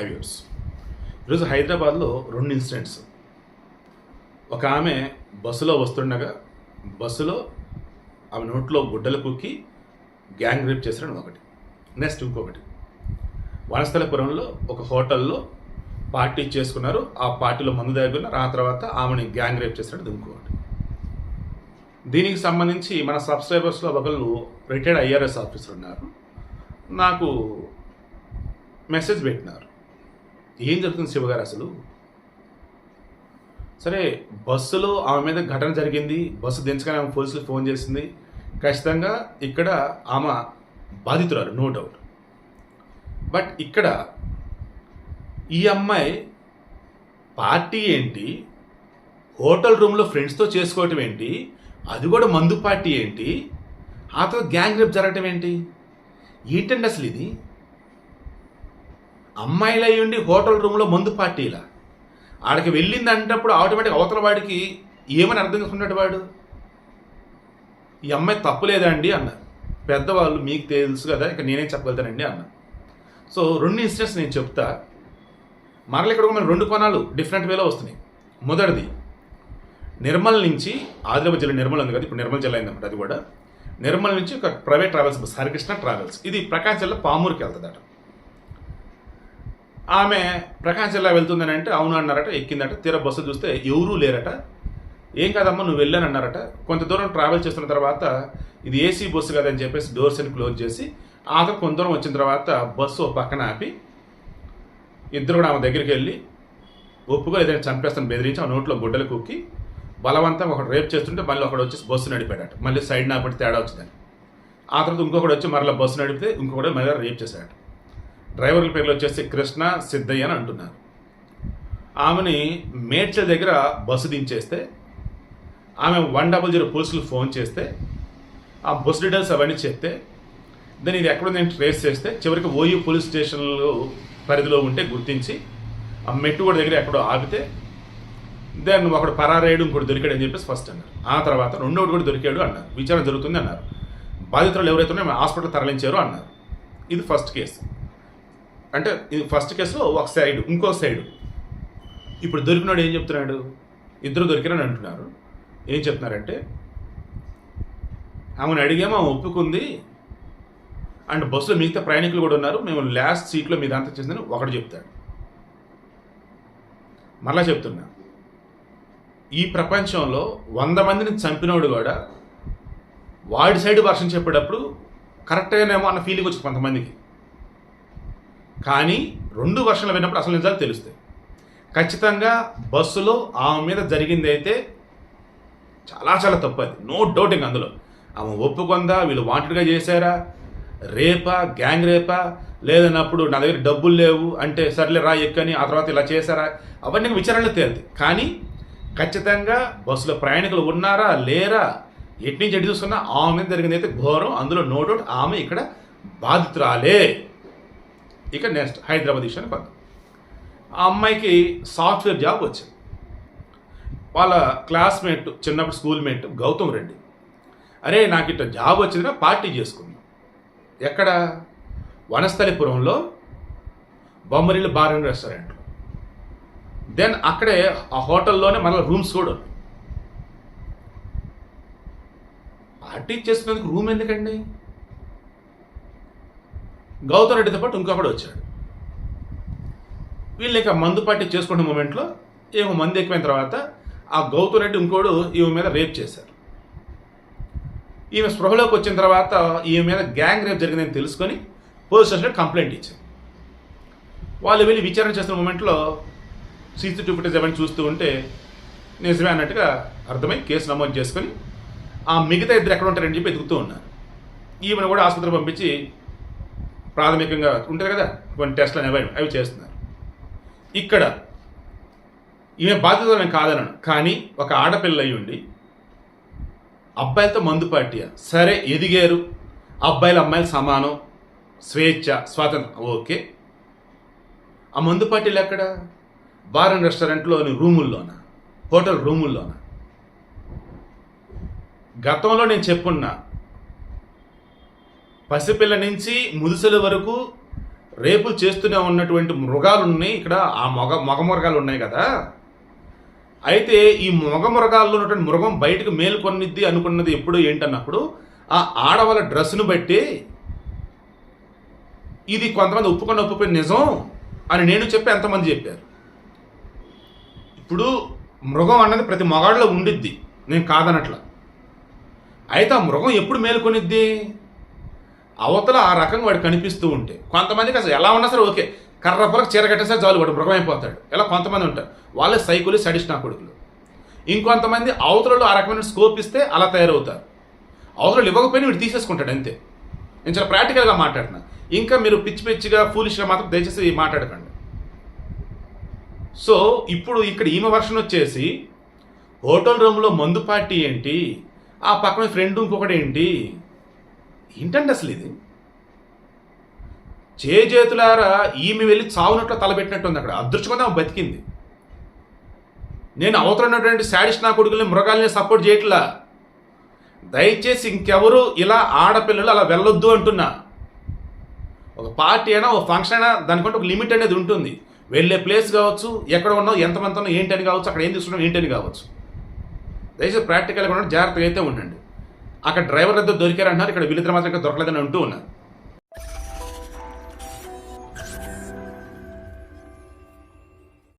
Highways. ఈరోజు హైదరాబాద్లో రెండు ఇన్సిడెంట్స్. ఒక ఆమె బస్సులో వస్తుండగా బస్సులో ఆమె నోట్లో గుడ్డలు కుక్కి గ్యాంగ్ రేప్ చేశారని ఒకటి. నెక్స్ట్ ఇంకొకటి. వనస్థలపురంలో ఒక హోటల్లో పార్టీ చేసుకున్నారు. ఆ పార్టీలో మందు దగ్గర ఆ తర్వాత ఆమెని గ్యాంగ్ రేప్ చేశారని ఇంకొకటి దీనికి సంబంధించి మన సబ్స్క్రైబర్స్లో ఒకళ్ళు రిటైర్డ్ ఐఆర్ఎస్ ఆఫీసర్ ఉన్నారు. నాకు మెసేజ్ పెట్టినారు. ఏం జరుగుతుంది శివగారు అసలు? సరే బస్సులో ఆమె మీద ఘటన జరిగింది. బస్సు దించగానే ఆమె పోలీసులకు ఫోన్ చేసింది. ఖచ్చితంగా ఇక్కడ ఆమె బాధితురాలు నో డౌట్. బట్ ఇక్కడ ఈ అమ్మాయి పార్టీ ఏంటి? హోటల్ రూమ్లో ఫ్రెండ్స్తో చేసుకోవటం ఏంటి? అది కూడా మందు పార్టీ ఏంటి? ఆ తర్వాత గ్యాంగ్ రేప్ జరగటం ఏంటి? ఏంటండి అసలు ఇది? అమ్మాయిలై ఉండి హోటల్ రూమ్లో మందు పార్టీలా? ఆడికి వెళ్ళింది అంటప్పుడు ఆటోమేటిక్ అవతల వాడికి ఏమని అర్థం చేసుకున్నాడు వాడు? ఈ అమ్మాయి తప్పులేదండి అన్న. పెద్దవాళ్ళు మీకు తెలుసు కదా ఇక నేనే చెప్పగలుగుతానండి అన్న. సో రెండు ఇన్సిడెంట్స్ నేను చెప్తా. మరల ఇక్కడ మన రెండు కోణాలు డిఫరెంట్ వేలో వస్తున్నాయి. మొదటిది నిర్మల్ నుంచి ఆదిలాబాద్ జిల్లా నిర్మల్ ఉంది కదా ఇప్పుడు నిర్మల్ జిల్లా అయిందన్నమాట అది కూడా. నిర్మల్ నుంచి ఒక private travels bus Harikrishna travels. ఇది ప్రకాశం జిల్లా పామూరుకి వెళ్తుందట. ఆమె ప్రకాశం జిల్లా వెళ్తుందని అంటే అవును అన్నారట ఎక్కిందట. తీర బస్సు చూస్తే ఎవరూ లేరట. ఏం కాదమ్మా నువ్వు వెళ్ళాను అన్నారట కొంత దూరం ట్రావెల్ చేస్తున్న తర్వాత ఇది ఏసీ బస్సు కదని చెప్పేసి డోర్స్ అని క్లోజ్ చేసి ఆ తర్వాత కొంత దూరం వచ్చిన తర్వాత బస్సు పక్కన ఆపి ఇద్దరు కూడా ఆమె దగ్గరికి వెళ్ళి ఒప్పుగా ఏదైనా చంపేస్తాను బెదిరించి ఆ నోట్లో గుడ్డలు కుక్కి బలవంతం ఒకడు రేప్ చేస్తుంటే మళ్ళీ ఒకడు వచ్చి బస్సు నడిపాడట. మళ్ళీ సైడ్ నాపడి తేడా వచ్చిందని. ఆ తర్వాత ఇంకొకటి వచ్చి మరలా బస్సు నడిపితే ఇంకొకటి మళ్ళీ రేప్ చేశాడు డ్రైవర్ల పేర్లు వచ్చేసి కృష్ణ సిద్ధయ్య అని అంటున్నారు. ఆమెని మేడ్చల్ దగ్గర బస్సు దించేస్తే ఆమె వన్ డబల్ జీరో పోలీసులు ఫోన్ చేస్తే ఆ బస్ డీటెయిల్స్ అవన్నీ చెప్తే దాన్ని ఇది ఎక్కడ నేను ట్రేస్ చేస్తే చివరికి ఓయూ పోలీస్ స్టేషన్లో పరిధిలో ఉంటే గుర్తించి ఆ మెట్టు కూడా దగ్గర ఎక్కడో ఆపితే దెన్ ఒకడు పరారేయడం ఇంకోటి దొరికాడు అని చెప్పేసి ఫస్ట్ అన్నారు. ఆ తర్వాత రెండోటి కూడా దొరికాడు అన్నారు. విచారణ జరుగుతుంది అన్నారు. బాధితులు ఎవరైతే ఉన్నాయో హాస్పిటల్ తరలించారు అన్నారు. ఇది ఫస్ట్ కేసు. అంటే ఇది ఫస్ట్ కేసులో ఒక సైడ్ ఇంకో సైడ్ ఇప్పుడు దొరికినాడు ఏం చెప్తున్నాడు? ఇద్దరు దొరికిరని అంటున్నారు. ఏం చెప్తున్నారంటే ఆమెను అడిగాము ఆమె ఒప్పుకుంది. అండ్ బస్సులో మిగతా ప్రయాణికులు కూడా ఉన్నారు. మేము లాస్ట్ సీట్లో మీద దాంతో చేసిందని ఒకడు చెప్తాడు. మరలా చెప్తున్నా. ఈ ప్రపంచంలో వంద మందిని చంపినోడు కూడా వాడి సైడ్ వర్షం చెప్పేటప్పుడు కరెక్ట్గానేమో అన్న ఫీలింగ్ వచ్చింది కొంతమందికి. కానీ రెండు వర్షాలు విన్నప్పుడు అసలు నిజాలు తెలుస్తాయి. ఖచ్చితంగా బస్సులో ఆమె మీద జరిగింది అయితే చాలా చాలా తప్పు అది. నో డౌటింగ్ అందులో. ఆమె ఒప్పుకుందా? వీళ్ళు వాంటెడ్గా చేశారా? రేపా? గ్యాంగ్ రేపా? లేదన్నప్పుడు నా దగ్గర డబ్బులు లేవు అంటే సర్లే రా ఎక్కని ఆ తర్వాత ఇలా చేశారా? అవన్నీ విచారణలో తేలింది. కానీ ఖచ్చితంగా బస్సులో ప్రయాణికులు ఉన్నారా? లేరా? ఎట్నుంచి ఎటు చూసుకున్నా ఆమె మీద జరిగింది అయితే ఘోరం. అందులో నో డౌట్ ఆమె ఇక్కడ బాధితురాలే. ఇక నెక్స్ట్ హైదరాబాద్ విషయానికి పద్దాం ఆ అమ్మాయికి సాఫ్ట్వేర్ జాబ్ వచ్చింది. వాళ్ళ క్లాస్మేట్ చిన్నప్పుడు స్కూల్మేట్ గౌతమ్ రెడ్డి. అరే నాకు ఇట్లా జాబ్ వచ్చిందిగా పార్టీ చేసుకున్నాం ఎక్కడ? వనస్థలిపురంలో Bommarillu bar and restaurant then అక్కడే ఆ హోటల్లోనే మన రూమ్స్ కూడా ఉన్నాయి. పార్టీ చేసుకునేందుకు రూమ్ ఎందుకండి? గౌతమ్ రెడ్డితో పాటు ఇంకొకడు వచ్చాడు. వీళ్ళు ఇక మందు పార్టీ చేసుకునే మూమెంట్లో ఏమో మందు ఎక్కువైన తర్వాత ఆ గౌతమ్ రెడ్డి ఇంకోడు ఈమె మీద రేప్ చేశారు. ఈమె స్పృహలోకి వచ్చిన తర్వాత ఈమె మీద గ్యాంగ్ రేప్ జరిగిందని తెలుసుకొని పోలీస్ స్టేషన్లో కంప్లైంట్ ఇచ్చారు. వాళ్ళు వెళ్ళి విచారణ చేస్తున్న మూమెంట్లో సీసీటీవీ ఫుటేజ్ అవన్నీ చూస్తూ ఉంటే నిజమే అన్నట్టుగా అర్థమై కేసు నమోదు చేసుకొని ఆ మిగతా ఇద్దరు ఎక్కడ ఉంటారని చెప్పి ఎదుగుతూ ఉన్నారు. ఈమెను కూడా ఆసుపత్రికి పంపించి ప్రాథమికంగా ఉంటుంది కదా? కొన్ని టెస్ట్లు అనేవి అవి చేస్తున్నారు. ఇక్కడ ఈమె బాధ్యత నేను కాదనను కానీ ఒక ఆడపిల్ల అయి ఉండి అబ్బాయిలతో మందు పార్టీయా సరే ఎదిగారు. అబ్బాయిలు అమ్మాయిలు సమానం స్వేచ్ఛ స్వాతంత్రం. ఓకే. ఆ మందు పార్టీలు ఎక్కడ? బార్ అండ్ రెస్టారెంట్లోని రూముల్లోన? హోటల్ రూముల్లోన? గతంలో నేను చెప్పున్నా పసిపిల్ల నుంచి ముదుసల వరకు రేపులు చేస్తూనే ఉన్నటువంటి మృగాలు ఉన్నాయి ఇక్కడ ఆ మొగ మగ మృగాలు ఉన్నాయి కదా. అయితే ఈ మగ మృగాల్లో ఉన్నటువంటి మృగం బయటకు మేల్కొన్నిద్ది అనుకున్నది ఎప్పుడు ఏంటన్నప్పుడు ఆ ఆడవాళ్ళ డ్రెస్సును బట్టి ఇది కొంతమంది ఒప్పుకొని ఒప్పుకొని నిజం అని నేను చెప్పి ఎంతమంది చెప్పారు. ఇప్పుడు మృగం అన్నది ప్రతి మగాడిలో ఉండిద్ది. నేను కాదనట్లా. అయితే ఆ మృగం ఎప్పుడు మేలుకొనిద్ది? అవతల ఆ రకంగా వాడు కనిపిస్తూ ఉంటే కొంతమందికి అసలు ఎలా ఉన్నా సరే ఓకే కర్ర పొలకు చీర కట్టేసరి చాలు వాడు మృగమైపోతాడు. ఇలా కొంతమంది ఉంటారు. వాళ్ళే సైకులు సడిష్ నా కొడుకులు. ఇంకొంతమంది అవతలలో ఆ రకమైన స్కోప్ ఇస్తే అలా తయారవుతారు. అవతలలు ఇవ్వకపోయినా వీడు తీసేసుకుంటాడు అంతే. నేను చాలా ప్రాక్టికల్గా మాట్లాడుతున్నా. ఇంకా మీరు పిచ్చి పిచ్చిగా ఫూలిష్గా మాత్రం దయచేసి మాట్లాడకండి. సో ఇప్పుడు ఇక్కడ ఈమె వర్షన్ వచ్చేసి హోటల్ రూమ్లో మందు పార్టీ ఏంటి? ఆ పక్కన ఫ్రెండ్ ఇంకొకటి ఏంటి? ఏంటండి అసలు ఇది? చేతులారా ఈమె వెళ్ళి చావునట్లు తలబెట్టినట్టుంది అక్కడ. అదృష్టంగా ఆమె బతికింది. నేను అవతల ఉన్నటువంటి నా కొడుకుల్ని మృగాల్ని సపోర్ట్ చేయట్లా? దయచేసి ఇంకెవరు ఇలా ఆడపిల్లలు అలా వెళ్ళొద్దు అంటున్నా. ఒక పార్టీ అయినా ఒక ఫంక్షన్ అయినా దానికంటే ఒక లిమిట్ అనేది ఉంటుంది. వెళ్ళే ప్లేస్ కావచ్చు ఎక్కడ ఉన్నావు ఎంతమంది ఉన్నావు ఏంటని కావచ్చు అక్కడ ఏం తీసుకున్నావు ఏంటని కావచ్చు. దయచేసి ప్రాక్టికల్గా ఉండండి జాగ్రత్తగా అయితే ఉండండి. అక్కడ డ్రైవర్ ఇద్దరు దొరికారంటున్నారు ఇక్కడ వీళ్ళిద్దరు మాత్రం ఇక్కడ దొరకలేదని అంటూ ఉన్నారు.